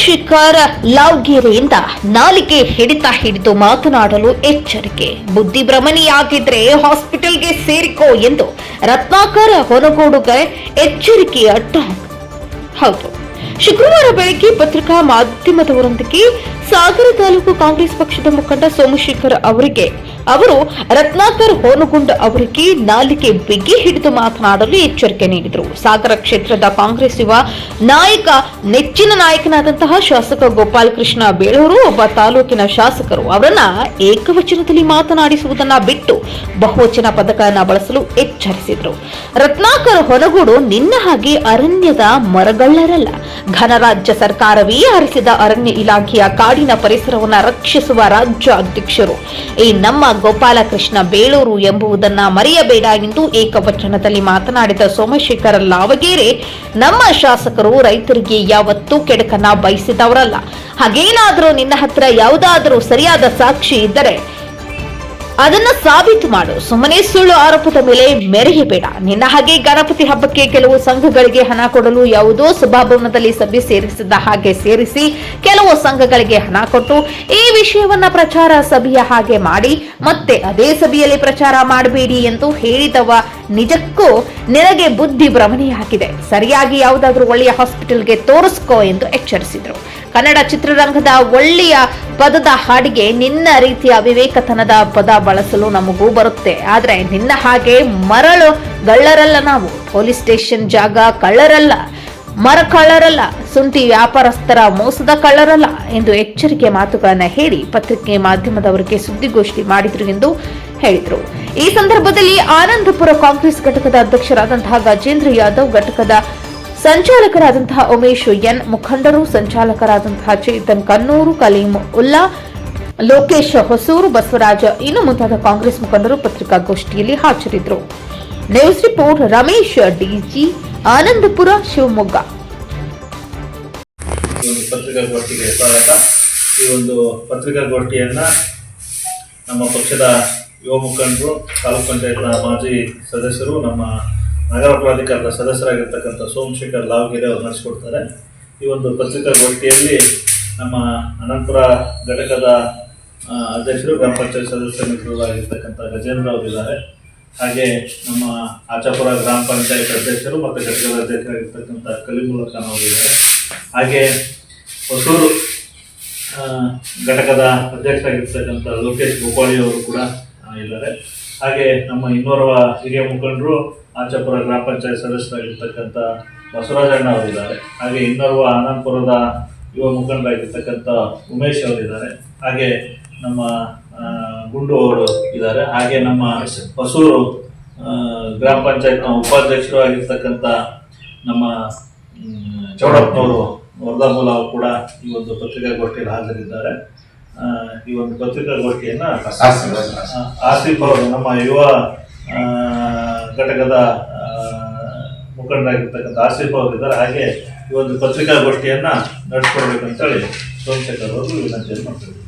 ಸೋಮಶೇಖರ್ ಲಾವ್ಗೆರೆಯಿಂದ ನಾಲಿಗೆ ಹಿಡಿತ ಹಿಡಿದು ಮಾತನಾಡಲು ಎಚ್ಚರಿಕೆ. ಬುದ್ಧಿಭ್ರಮಣೆಯಾಗಿದ್ರೆ ಹಾಸ್ಪಿಟಲ್ಗೆ ಸೇರಿಕೋ ಎಂದು ರತ್ನಾಕರ್ ಹೊನಗೋಡುಗ ಎಚ್ಚರಿಕೆಯ ಟಾಂಗ್. ಹೌದು. ಶುಕ್ರವಾರ ಬೆಳಗ್ಗೆ ಪತ್ರಿಕಾ ಮಾಧ್ಯಮದವರೊಂದಿಗೆ ಸಾಗರ ತಾಲೂಕು ಕಾಂಗ್ರೆಸ್ ಪಕ್ಷದ ಮುಖಂಡ ಸೋಮಶೇಖರ್ ಅವರಿಗೆ ಅವರು ರತ್ನಾಕರ್ ಹೋನಗುಂಡ ಅವರಿಗೆ ನಾಲಿಗೆ ಬಿಗಿ ಹಿಡಿದು ಮಾತನಾಡಲು ಎಚ್ಚರಿಕೆ ನೀಡಿದರು. ಸಾಗರ ಕ್ಷೇತ್ರದ ಕಾಂಗ್ರೆಸ್ ಯುವ ನಾಯಕ, ನೆಚ್ಚಿನ ನಾಯಕನಾದಂತಹ ಶಾಸಕ ಗೋಪಾಲಕೃಷ್ಣ ಬೇಳೂರು, ಒಬ್ಬ ತಾಲೂಕಿನ ಶಾಸಕರು ಅವರನ್ನ ಏಕವಚನದಲ್ಲಿ ಮಾತನಾಡಿಸುವುದನ್ನ ಬಿಟ್ಟು ಬಹುವಚನ ಪದಗಳನ್ನ ಬಳಸಲು ಎಚ್ಚರಿಸಿದರು. ರತ್ನಾಕರ್ ಹೊನಗೂಡು ನಿನ್ನ ಹಾಗೆ ಅರಣ್ಯದ ಮರಗಳ್ಳರಲ್ಲ. ಘನರಾಜ್ಯ ಸರ್ಕಾರವೇ ಆರಿಸಿದ ಅರಣ್ಯ ಇಲಾಖೆಯ ಕಾಡಿನ ಪರಿಸರವನ್ನು ರಕ್ಷಿಸುವ ರಾಜ್ಯ ಅಧ್ಯಕ್ಷರು ಈ ನಮ್ಮ ಗೋಪಾಲಕೃಷ್ಣ ಬೇಳೂರು ಎಂಬುದನ್ನ ಮರೆಯಬೇಡ ಎಂದು ಏಕವಚನದಲ್ಲಿ ಮಾತನಾಡಿದ ಸೋಮಶೇಖರ ಲಾವಗೇರೆ, ನಮ್ಮ ಶಾಸಕರು ರೈತರಿಗೆ ಯಾವತ್ತೂ ಕೆಡಕನ್ನ ಬಯಸಿದವರಲ್ಲ. ಹಾಗೇನಾದರೂ ನಿನ್ನ ಹತ್ರ ಯಾವುದಾದರೂ ಸರಿಯಾದ ಸಾಕ್ಷಿ ಇದ್ದರೆ ಅದನ್ನ ಸಾಬೀತು ಮಾಡು. ಸುಮ್ಮನೆ ಸುಳ್ಳು ಆರೋಪದ ಮೇಲೆ ಮೆರೆಯಬೇಡ ನಿನ್ನ ಹಾಗೆ ಗಣಪತಿ ಹಬ್ಬಕ್ಕೆ ಕೆಲವು ಸಂಘಗಳಿಗೆ ಹಣ ಕೊಡಲು ಯಾವುದೋ ಸಭಾಭವನದಲ್ಲಿ ಸಭೆ ಸೇರಿಸಿದ ಹಾಗೆ ಸೇರಿಸಿ ಕೆಲವು ಸಂಘಗಳಿಗೆ ಹಣ ಕೊಟ್ಟು ಈ ವಿಷಯವನ್ನ ಪ್ರಚಾರ ಸಭೆಯ ಹಾಗೆ ಮಾಡಿ, ಮತ್ತೆ ಅದೇ ಸಭೆಯಲ್ಲಿ ಪ್ರಚಾರ ಮಾಡಬೇಡಿ ಎಂದು ಹೇಳಿದವ ನಿಜಕ್ಕೂ ನಿನಗೆ ಬುದ್ಧಿ ಭ್ರಮಣೆಯಾಗಿದೆ ಸರಿಯಾಗಿ ಯಾವುದಾದ್ರೂ ಒಳ್ಳೆಯ ಹಾಸ್ಪಿಟಲ್ಗೆ ತೋರಿಸ್ಕೋ ಎಂದು ಎಚ್ಚರಿಸಿದರು. ಕನ್ನಡ ಚಿತ್ರರಂಗದ ಒಳ್ಳೆಯ ಪದದ ಹಾಡಿಗೆ ನಿನ್ನ ರೀತಿಯ ವಿವೇಕತನದ ಪದ ಬಳಸಲು ನಮಗೂ ಬರುತ್ತೆ. ಆದರೆ ನಿನ್ನ ಹಾಗೆ ಮರಳು ಗಳ್ಳರಲ್ಲ ನಾವು. ಪೊಲೀಸ್ ಸ್ಟೇಷನ್ ಜಾಗ ಕಳ್ಳರಲ್ಲ. ಮರ ಕಳ್ಳರಲ್ಲ. ಸುಂಟಿ ವ್ಯಾಪಾರಸ್ಥರ ಮೋಸದ ಕಳ್ಳರಲ್ಲ. ಎಂದು ಎಚ್ಚರಿಕೆ ಮಾತುಗಳನ್ನು ಹೇಳಿ ಪತ್ರಿಕೆ ಮಾಧ್ಯಮದವರಿಗೆ ಸುದ್ದಿಗೋಷ್ಠಿ ಮಾಡಿದ್ರು ಎಂದು ಹೇಳಿದರು. ಈ ಸಂದರ್ಭದಲ್ಲಿ ಆನಂದಪುರ ಕಾಂಗ್ರೆಸ್ ಘಟಕದ ಅಧ್ಯಕ್ಷರಾದಂತಹ ಗಜೇಂದ್ರ ಯಾದವ್ ಘಟಕದ ಸಂಚಾಲಕರಾದಂತಹ ಉಮೇಶ್ ಎನ್ ಮುಖಂಡರು, ಸಂಚಾಲಕರಾದಂತಹ ಚೇತನ್ ಕನ್ನೂರು ಕಲೀಂ ಉಲ್ಲಾ, ಲೋಕೇಶ್ ಹೊಸೂರು, ಬಸವರಾಜ, ಇನ್ನು ಮುಂತಾದ ಕಾಂಗ್ರೆಸ್ ಮುಖಂಡರು ಪತ್ರಿಕಾಗೋಷ್ಠಿಯಲ್ಲಿ ಹಾಜರಿದ್ದರು. News report, Ramesh, DG, Anandapura, Shivamogga. ಪತ್ರಿಕಾಗೋಷ್ಠಿಗೆ ಸ್ವಾಗತ. ಈ ಒಂದು ಪತ್ರಿಕಾಗೋಷ್ಠಿಯನ್ನು ನಮ್ಮ ಪಕ್ಷದ ಯುವ ಮುಖಂಡರು, ತಾಲೂಕು ಪಂಚಾಯತ್ನ ಮಾಜಿ ಸದಸ್ಯರು, ನಮ್ಮ ನಗರ ಪ್ರಾಧಿಕಾರದ ಸದಸ್ಯರಾಗಿರ್ತಕ್ಕಂಥ ಸೋಮಶೇಖರ್ ಲಾವ್ಗೆರೆ ಅವರು ನಡೆಸಿಕೊಡ್ತಾರೆ. ಈ ಒಂದು ಪತ್ರಿಕಾಗೋಷ್ಠಿಯಲ್ಲಿ ನಮ್ಮ ಅನಂತಪುರ ಘಟಕದ ಅಧ್ಯಕ್ಷರು, ಗ್ರಾಮ ಪಂಚಾಯತ್ ಸದಸ್ಯ ಮಿತ್ರರಾಗಿರ್ತಕ್ಕಂಥ ಗಜೇಂದ್ರ ಅವರಿದ್ದಾರೆ ಹಾಗೆ ನಮ್ಮ ಆಚಾಪುರ ಗ್ರಾಮ ಪಂಚಾಯತ್ ಅಧ್ಯಕ್ಷರು ಮತ್ತು ಘಟಕದ ಅಧ್ಯಕ್ಷರಾಗಿರ್ತಕ್ಕಂಥ ಕಲಿಮೂಲ ಖಾನ್ ಅವರಿದ್ದಾರೆ ಹಾಗೆ ಹೊಸೂರು ಘಟಕದ ಅಧ್ಯಕ್ಷರಾಗಿರ್ತಕ್ಕಂಥ ಲೋಕೇಶ್ ಗೋಪಾಳಿ ಅವರು ಕೂಡ ಇದ್ದಾರೆ. ಹಾಗೆ ನಮ್ಮ ಇನ್ನೋರ್ವ ಹಿರಿಯ ಮುಖಂಡರು ಆಚಾಪುರ ಗ್ರಾಮ ಪಂಚಾಯತ್ ಸದಸ್ಯರಾಗಿರ್ತಕ್ಕಂಥ ಬಸವರಾಜಣ್ಣ ಅವರಿದ್ದಾರೆ. ಹಾಗೆ ಇನ್ನೋರ್ವ ಆನಂದಪುರದ ಯುವ ಮುಖಂಡರಾಗಿರ್ತಕ್ಕಂಥ ಉಮೇಶ್ ಅವರಿದ್ದಾರೆ. ಹಾಗೆ ನಮ್ಮ ಗುಂಡು ಅವರು ಇದ್ದಾರೆ. ಹಾಗೆ ನಮ್ಮ ಹೊಸೂರು ಗ್ರಾಮ ಪಂಚಾಯತ್ನ ಉಪಾಧ್ಯಕ್ಷರು ಆಗಿರ್ತಕ್ಕಂಥ ನಮ್ಮ ಚೌಡಪ್ಪನವರು ವರ್ಧಾಮೂಲ ಅವರು ಕೂಡ ಈ ಒಂದು ಪತ್ರಿಕಾಗೋಷ್ಠಿಯಲ್ಲಿ ಹಾಜರಿದ್ದಾರೆ. ಈ ಒಂದು ಪತ್ರಿಕಾಗೋಷ್ಠಿಯನ್ನ ಆಸಿಫ್ ಅವರು ನಮ್ಮ ಯುವ ಘಟಕದ ಮುಖಂಡರಾಗಿರ್ತಕ್ಕಂಥ ಆಸಿಫ್ ಅವರು ಇದ್ದಾರೆ. ಹಾಗೆ ಈ ಒಂದು ಪತ್ರಿಕಾಗೋಷ್ಠಿಯನ್ನ ನಡೆಸ್ಕೊಡ್ಬೇಕಂತೇಳಿ ಸೋಮಶೇಖರ್ ಅವರು ವಿನಂತಿಯನ್ನು ಮಾಡ್ತಿದ್ದಾರೆ